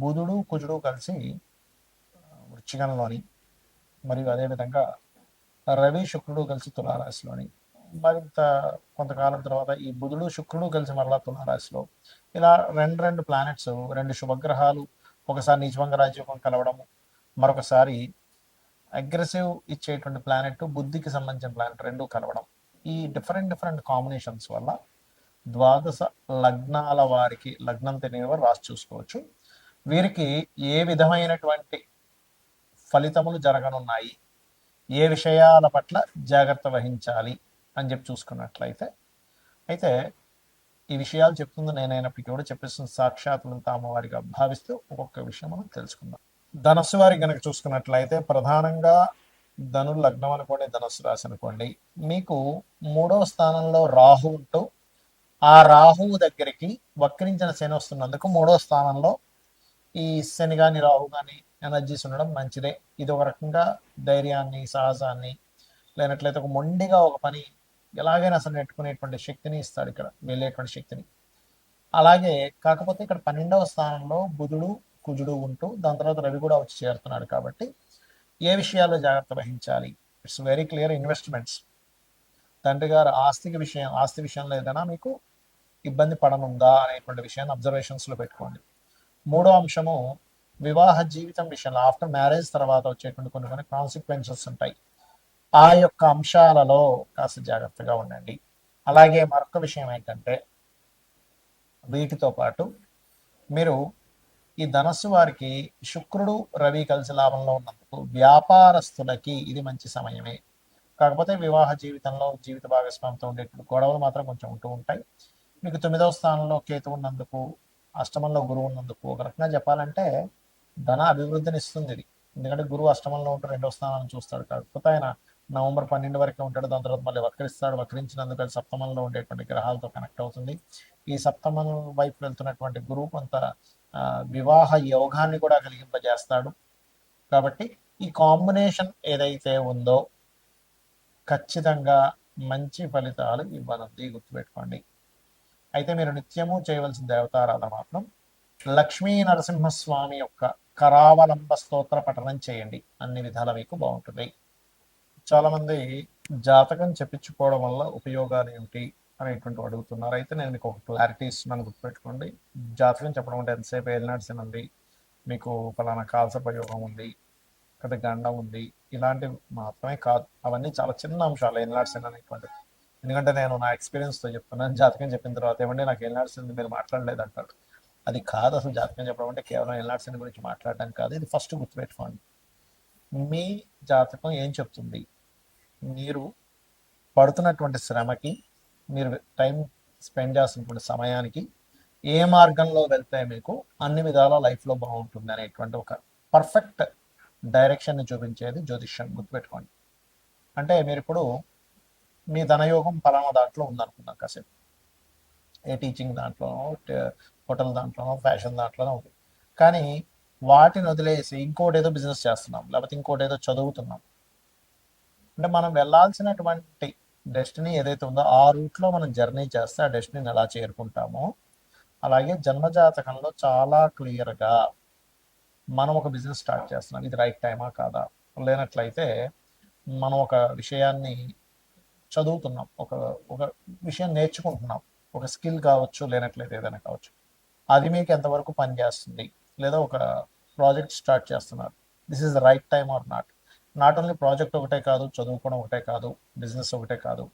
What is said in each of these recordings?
బుధుడు కుజుడు కలిసి ఆ, మరియు అదేవిధంగా రవి శుక్రుడు కలిసి తులారాశిలోని మరింత కొంతకాలం తర్వాత ఈ బుధుడు శుక్రుడు కలిసి మరలా తులారాశిలో ఇలా రెండు రెండు ప్లానెట్స్ రెండు శుభగ్రహాలు ఒకసారి నీచభంగ రాజయోగం కలవడము మరొకసారి అగ్రెసివ్ ఇచ్చేటువంటి ప్లానెట్ బుద్ధికి సంబంధించిన ప్లానెట్ రెండు కలవడం ఈ డిఫరెంట్ డిఫరెంట్ కాంబినేషన్స్ వల్ల ద్వాదశ లగ్నాల వారికి లగ్నం తెలియని వారు రాసి చూసుకోవచ్చు. వీరికి ఏ విధమైనటువంటి ఫలితములు జరగనున్నాయి? ఏ విషయాల పట్ల జాగ్రత్త వహించాలి? అని చెప్పి చూసుకున్నట్లయితే అయితే ఈ విషయాలు చెప్తుంది నేనైనప్పటికీ కూడా చెప్పేసిన తాము వారిగా భావిస్తూ ఒక్కొక్క విషయం మనం తెలుసుకుందాం. ధనస్సు వారి కనుక చూసుకున్నట్లయితే ప్రధానంగా ధను లగ్నం అనుకోండి ధనస్సు రాశి అనుకోండి మీకు మూడవ స్థానంలో రాహు ఉంటూ ఆ రాహువు దగ్గరికి వక్రించిన శని వస్తున్నందుకు మూడవ స్థానంలో ఈ శని కానీ రాహు కానీ ఎనర్జీస్ ఉండడం మంచిదే. ఇది ఒక రకంగా ధైర్యాన్ని సాహసాన్ని లేనట్లయితే ఒక మొండిగా ఒక పని ఎలాగైనా అసలు నెట్టుకునేటువంటి శక్తిని ఇస్తాడు ఇక్కడ వెళ్ళేటువంటి శక్తిని. అలాగే కాకపోతే ఇక్కడ పన్నెండవ స్థానంలో బుధుడు కుజుడు ఉంటూ దాని తర్వాత రవి కూడా వచ్చి చేరుతున్నాడు కాబట్టి ఏ విషయాల్లో జాగ్రత్త వహించాలి? ఇట్స్ వెరీ క్లియర్ ఇన్వెస్ట్మెంట్స్ తండ్రి గారు ఆస్తికి విషయం ఆస్తి విషయంలో ఏదైనా మీకు ఇబ్బంది పడనుందా అనేటువంటి విషయాన్ని అబ్జర్వేషన్స్లో పెట్టుకోండి. మూడో అంశము వివాహ జీవితం విషయంలో. ఆఫ్టర్ మ్యారేజ్ తర్వాత వచ్చేటువంటి కొన్ని కొన్ని కాన్సిక్వెన్సెస్ ఉంటాయి. ఆ యొక్క అంశాలలో కాస్త జాగ్రత్తగా ఉండండి. అలాగే మరొక విషయం ఏంటంటే వీటితో పాటు మీరు ఈ ధనస్సు వారికి శుక్రుడు రవి కలిసి లాభంలో ఉన్నందుకు వ్యాపారస్తులకి ఇది మంచి సమయమే. కాకపోతే వివాహ జీవితంలో జీవిత భాగస్వామితో ఉండేటువంటి గొడవలు మాత్రం కొంచెం ఉంటూ ఉంటాయి. మీకు తొమ్మిదవ స్థానంలో కేతు ఉన్నందుకు అష్టమంలో గురువు ఉన్నందుకు ఒక రకంగా చెప్పాలంటే ధన అభివృద్ధిని ఇస్తుంది ఇది. ఎందుకంటే గురువు అష్టమంలో ఉంటూ రెండవ స్థానాన్ని చూస్తాడు కాకపోతే ఆయన నవంబర్ పన్నెండు వరకే ఉంటాడు. దాని తర్వాత మళ్ళీ వక్రిస్తాడు. వక్రించినందుకు అది సప్తమంలో ఉండేటువంటి గ్రహాలతో కనెక్ట్ అవుతుంది. ఈ సప్తమం వైపు వెళ్తున్నటువంటి గురువు కొంత వివాహ యోగాన్ని కూడా కలిగింపజేస్తాడు. కాబట్టి ఈ కాంబినేషన్ ఏదైతే ఉందో ఖచ్చితంగా మంచి ఫలితాలు ఇవ్వనుంది. గుర్తుపెట్టుకోండి. అయితే మీరు నిత్యము చేయవలసిన దేవతారాధన మాత్రం లక్ష్మీ నరసింహస్వామి యొక్క కరావలంబ స్తోత్ర పఠనం చేయండి. అన్ని విధాల మీకు బాగుంటుంది. చాలా మంది జాతకం చెప్పించుకోవడం వల్ల ఉపయోగాలు ఏమిటి అనేటువంటి అడుగుతున్నారు. అయితే నేను మీకు ఒక క్లారిటీ ఇస్తున్నాను గుర్తుపెట్టుకోండి. జాతకం చెప్పడం అంటే ఎంతసేపు ఏలినాడ్సిన ఉంది మీకు ఫలానా కాల్సపయోగం ఉంది కదా గండం ఉంది ఇలాంటివి మాత్రమే కాదు. అవన్నీ చాలా చిన్న అంశాలు ఏలినాడ్సిన అనేటువంటిది ఎందుకంటే నేను నా ఎక్స్పీరియన్స్తో చెప్తున్నాను జాతకం చెప్పిన తర్వాత ఏమంటే నాకు ఏలినాడ్సింది మీరు మాట్లాడలేదు అంటారు. అది కాదు అసలు జాతకం చెప్పడం అంటే కేవలం ఏలినాడ్సిన గురించి మాట్లాడడం కాదు ఇది ఫస్ట్ గుర్తుపెట్టుకోండి. మీ జాతకం ఏం చెప్తుంది? మీరు పడుతున్నటువంటి శ్రమకి మీరు టైం స్పెండ్ చేస్తున్నటువంటి సమయానికి ఏ మార్గంలో వెళ్తే మీకు అన్ని విధాల లైఫ్లో బాగుంటుంది అనేటువంటి ఒక పర్ఫెక్ట్ డైరెక్షన్ని చూపించేది జ్యోతిష్యం గుర్తుపెట్టుకోండి. అంటే మీరు ఇప్పుడు మీ ధనయోగం పలానా దాంట్లో ఉందనుకుందాం కాసేపు. ఏ టీచింగ్ దాంట్లోనో హోటల్ దాంట్లోనో ఫ్యాషన్ దాంట్లోనో ఉంది. కానీ వాటిని వదిలేసి ఇంకోటి ఏదో బిజినెస్ చేస్తున్నాం లేకపోతే ఇంకోటి ఏదో చదువుతున్నాం. అంటే మనం వెళ్ళాల్సినటువంటి డెస్టినీ ఏదైతే ఉందో ఆ రూట్లో మనం జర్నీ చేస్తే ఆ డెస్టినీని ఎలా చేరుకుంటామో అలాగే జన్మజాతకంలో చాలా క్లియర్గా మనం ఒక బిజినెస్ స్టార్ట్ చేస్తున్నాం. ఇది రైట్ టైమా కాదా? లేనట్లయితే మనం ఒక విషయాన్ని చదువుతున్నాం. ఒక ఒక విషయం నేర్చుకుంటున్నాం. ఒక స్కిల్ కావచ్చు లేనట్లయితే ఏదైనా కావచ్చు. అది మీకు ఎంతవరకు పనిచేస్తుంది లేదా ఒక ప్రాజెక్ట్ స్టార్ట్ చేస్తున్నారు. This is the right time or not. Not only project ఒకటే కాదు చదువుకోవడం ఒకటే కాదు బిజినెస్ ఒకటే కాదు.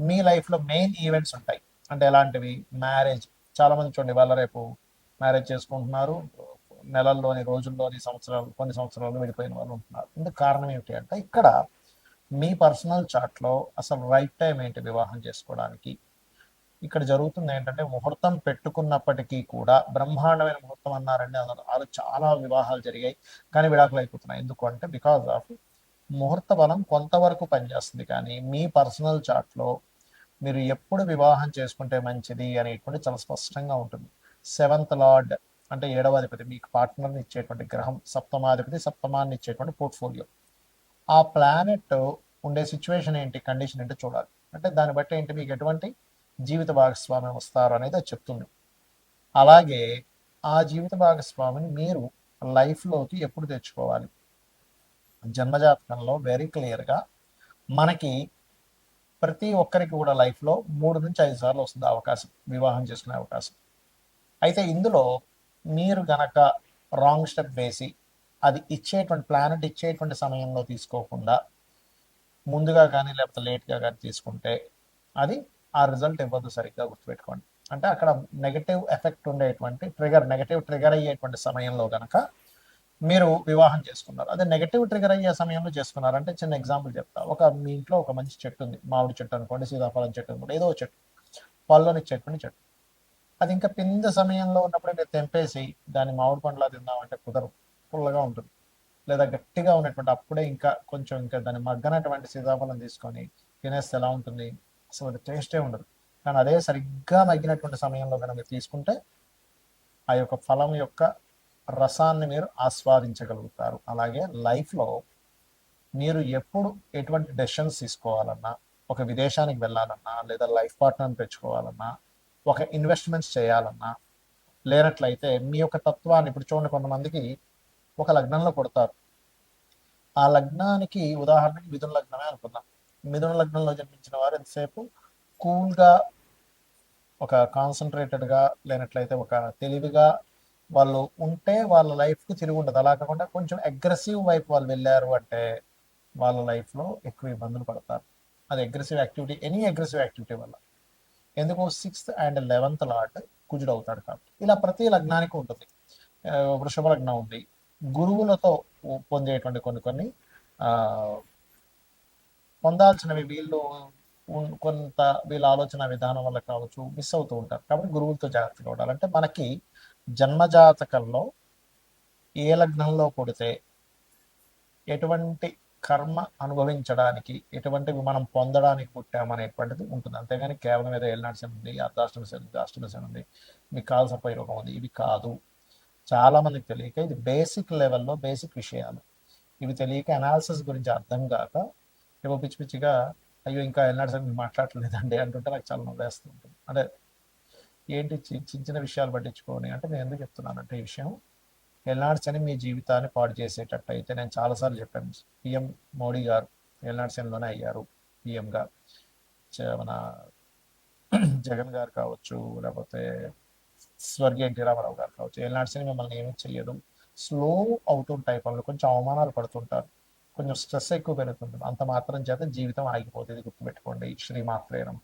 మీ లైఫ్లో మెయిన్ ఈవెంట్స్ ఉంటాయి. అంటే ఎలాంటివి? మ్యారేజ్. చాలా మంది చూడండి వాళ్ళ రేపు మ్యారేజ్ చేసుకుంటున్నారు. నెలల్లోని రోజుల్లోని సంవత్సరాలు కొన్ని సంవత్సరాలు విడిపోయిన వాళ్ళు ఉంటున్నారు. ఇందుకు కారణం ఏమిటి అంటే ఇక్కడ మీ పర్సనల్ చాట్లో అసలు రైట్ టైం ఏంటి వివాహం చేసుకోవడానికి? ఇక్కడ జరుగుతుంది ఏంటంటే ముహూర్తం పెట్టుకున్నప్పటికీ కూడా బ్రహ్మాండమైన ముహూర్తం అన్నారండి. అసలు చాలా వివాహాలు జరిగాయి. కానీ విడాకులు అయిపోతున్నాయి. ఎందుకు అంటే బికాజ్ ఆఫ్ ముహూర్త బలం కొంతవరకు పనిచేస్తుంది. కానీ మీ పర్సనల్ చాట్లో మీరు ఎప్పుడు వివాహం చేసుకుంటే మంచిది అనేటువంటి చాలా స్పష్టంగా ఉంటుంది. సెవెంత్ లార్డ్ అంటే ఏడవ అధిపతి మీకు పార్ట్నర్ని ఇచ్చేటువంటి గ్రహం సప్తమాధిపతి సప్తమాన్ని ఇచ్చేటువంటి పోర్ట్ఫోలియో. ఆ ప్లానెట్ ఉండే సిచ్యువేషన్ ఏంటి కండిషన్ ఏంటి చూడాలి. అంటే దాన్ని బట్టి ఏంటి మీకు ఎటువంటి జీవిత భాగస్వామ్యం వస్తారు అనేది అది చెప్తుంది. అలాగే ఆ జీవిత భాగస్వామిని మీరు లైఫ్లోకి ఎప్పుడు తెచ్చుకోవాలి? జన్మజాతకంలో వెరీ క్లియర్గా మనకి ప్రతి ఒక్కరికి కూడా లైఫ్లో మూడు నుంచి ఐదు సార్లు వస్తుంది అవకాశం వివాహం చేసుకునే అవకాశం. అయితే ఇందులో మీరు గనక రాంగ్ స్టెప్ వేసి అది ఇచ్చేటువంటి ప్లానెట్ ఇచ్చేటువంటి సమయంలో తీసుకోకుండా ముందుగా కానీ లేకపోతే లేట్గా కానీ తీసుకుంటే అది ఆ రిజల్ట్ ఇవ్వదు సరిగ్గా గుర్తుపెట్టుకోండి. అంటే అక్కడ నెగటివ్ ఎఫెక్ట్ ఉండేటువంటి ట్రిగర్ నెగటివ్ ట్రిగర్ అయ్యేటువంటి సమయంలో కనుక మీరు వివాహం చేసుకున్నారు. అదే నెగటివ్ ట్రిగర్ అయ్యే సమయంలో చేసుకున్నారు. అంటే చిన్న ఎగ్జాంపుల్ చెప్తా. ఒక మీ ఇంట్లో ఒక మంచి చెట్టు ఉంది. మామిడి చెట్టు అనుకోండి సీతాఫలం చెట్టు అనుకోండి ఏదో చెట్టు. పళ్ళని చెట్టుని చెట్టు. అది ఇంకా పింద సమయంలో ఉన్నప్పుడు మీరు తెంపేసి దాన్ని మామిడి పండులా తిందామంటే కుదరదు. పుల్లగా ఉంటుంది. లేదా గట్టిగా ఉన్నటువంటి అప్పుడే ఇంకా కొంచెం ఇంకా దాన్ని మగ్గనటువంటి సీతాఫలం తీసుకొని తినేస్తే ఎలా ఉంటుంది? అసలు అది టేస్టే ఉండదు. కానీ అదే సరిగ్గా మగ్గినటువంటి సమయంలో కనుక మీరు తీసుకుంటే ఆ యొక్క ఫలం యొక్క రసాన్ని మీరు ఆస్వాదించగలుగుతారు. అలాగే లైఫ్లో మీరు ఎప్పుడు ఎటువంటి డెసిషన్స్ తీసుకోవాలన్నా ఒక విదేశానికి వెళ్ళాలన్నా లేదా లైఫ్ పార్ట్నర్ని పెంచుకోవాలన్నా ఒక ఇన్వెస్ట్మెంట్స్ చేయాలన్నా లేనట్లయితే మీ యొక్క తత్వాన్ని ఇప్పుడు చూడండి కొంతమందికి ఒక లగ్నంలో కొడతారు ఆ లగ్నానికి ఉదాహరణకి మిథున లగ్నమే అనుకుందాం. మిథున లగ్నంలో జన్మించిన వారు ఎంతసేపు? కూల్గా ఒక కాన్సన్ట్రేటెడ్గా లేనట్లయితే ఒక తెలివిగా వాళ్ళు ఉంటే వాళ్ళ లైఫ్కి తిరిగి ఉండదు. అలా కాకుండా కొంచెం అగ్రెసివ్ వైపు వాళ్ళు వెళ్ళారు అంటే వాళ్ళ లైఫ్లో ఎక్కువ ఇబ్బందులు పడతారు. అది aggressive activity any aggressive activity వల్ల. ఎందుకు సిక్స్త్ అండ్ లెవెన్త్ లాట్ కుజుడు అవుతాడు కాబట్టి. ఇలా ప్రతి లగ్నానికి ఉంటుంది. వృషభ లగ్నం ఉంది. గురువులతో పొందేటువంటి కొన్ని కొన్ని ఆ, పొందాల్సినవి వీళ్ళు కొంత వీళ్ళ ఆలోచన విధానం వల్ల కావచ్చు మిస్ అవుతూ ఉంటారు. కాబట్టి గురువులతో జాగ్రత్తగా ఉండాలంటే మనకి జన్మజాతకంలో ఏ లగ్నంలో పుడితే ఎటువంటి కర్మ అనుభవించడానికి ఎటువంటివి మనం పొందడానికి పుట్టామనేటువంటిది ఉంటుంది. అంతేగాని కేవలం ఏదో ఏళ్ళనాడు ఉంది అర్ధాష్టమి ఉంది అష్టమి ఉంది మీకు కావాల్సిన పై రోగం ఉంది ఇవి కాదు. చాలా మందికి తెలియక ఇది బేసిక్ లెవెల్లో బేసిక్ విషయాలు. ఇవి తెలియక అనాలిసిస్ గురించి అర్థం కాక ఏవో పిచ్చి పిచ్చిగా అయ్యో ఇంకా ఏళ్ళనాడు మీరు మాట్లాడలేదండి అంటుంటే నాకు చాలా నవ్వేస్తూ ఉంటుంది. అంటే ఏంటి చి- చిన్న చిన్న విషయాలు పట్టించుకోని అంటే నేను ఎందుకు చెప్తున్నానంటే ఈ విషయం ఎల్నాడ్స్ అని మీ జీవితాన్ని పాడు చేసేటట్టు అయితే నేను చాలాసార్లు చెప్పాను. పిఎం మోడీ గారు ఎల్నాడ్స్ ఎన్లోనే అయ్యారు పిఎంగా మన జగన్ గారు కావచ్చు లేకపోతే స్వర్గీయ ఎన్టీ రామారావు గారు కావచ్చు. ఏనాడు సినిమా మిమ్మల్ని ఏమీ చెయ్యదు. స్లో అవుతుంటాయి పనులు. కొంచెం అవమానాలు పడుతుంటారు. కొంచెం స్ట్రెస్ ఎక్కువ పెరుగుతుంటుంది. అంత మాత్రం చేత జీవితం ఆగిపోతుంది. ఇది గుర్తుపెట్టుకోండి శ్రీమాత్రేనం